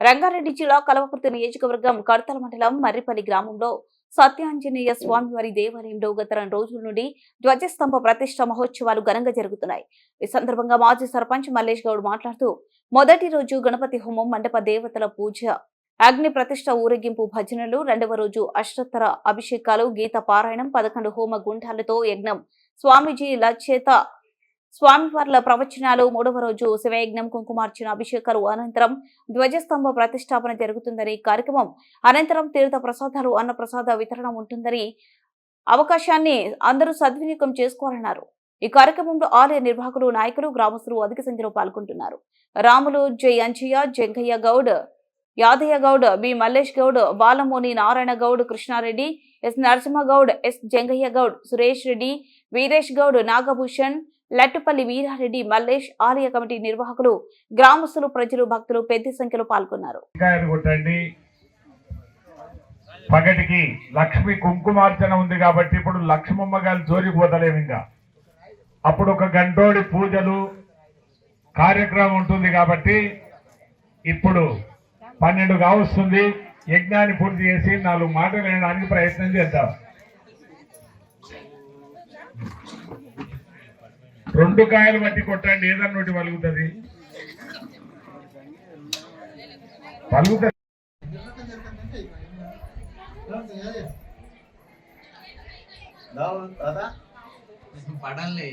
రంగారెడ్డి జిల్లా కలవకుర్తి నియోజకవర్గం కడతల మండలం మర్రిపల్లి గ్రామంలో సత్యాంజనేయ స్వామివారి దేవాలయంలో గత రెండు రోజుల నుండి ధ్వజస్తంభ ప్రతిష్ట మహోత్సవాలు ఘనంగా జరుగుతున్నాయి. ఈ సందర్భంగా మాజీ సర్పంచ్ మల్లేష్ గౌడ్ మాట్లాడుతూ మొదటి రోజు గణపతి హోమం మండప దేవతల పూజ అగ్ని ప్రతిష్ట ఊరేగింపు భజనలు రెండవ రోజు అష్టోత్తర అభిషేకాలు గీత పారాయణం పదకొండు హోమ గుంఠాలతో యజ్ఞం. స్వామీజీ లచేత స్వామివార్ల ప్రవచనాలు మూడవ రోజు శివయజ్ఞం కుంకుమార్చన అభిషేకాలు అనంతరం ధ్వజస్తంభ ప్రతిష్టాపన జరుగుతుందని కార్యక్రమం. అనంతరం తీర్థ ప్రసాదాలు అన్న ప్రసాద వితరణ ఉంటుందని అవకాశాన్ని అందరూ సద్వినియోగం చేసుకోవాలన్నారు. ఈ కార్యక్రమంలో ఆలయ నిర్వాహకులు నాయకులు గ్రామస్తులు అధిక సంఖ్యలో పాల్గొంటున్నారు. Ramulu Jai Anjaiah Jangaiah Goud Yadaiah Goud B Mallesh Goud Balamoni Narayana Goud Krishnareddy S Narasimhagoud S Jangaiah Goud Suresh Reddy Veeresh Goud Nagabhushan Lattupalli Veerareddy Mallesh ఆలయ కమిటీ నిర్వాహకులు గ్రామస్తులు ప్రజలు భక్తులు పెద్ద సంఖ్యలో పాల్గొన్నారు. పగటికి లక్ష్మి కుంకుమార్చన ఉంది కాబట్టి ఇప్పుడు లక్ష్మమ్మ గారు జోలికి పోతలేము ఇంకా. అప్పుడు ఒక గంటోడి పూజలు కార్యక్రమం ఉంటుంది కాబట్టి ఇప్పుడు పన్నెండు కావస్తుంది. యజ్ఞాన్ని పూర్తి చేసి నాలుగు మాటలు వినడానికి ప్రయత్నం చేద్దాం. రెండు కాయలు పట్టి కొట్టండి ఏదన్నా ఒకటి పలుగుతుంది పలుగుతుంది పడలే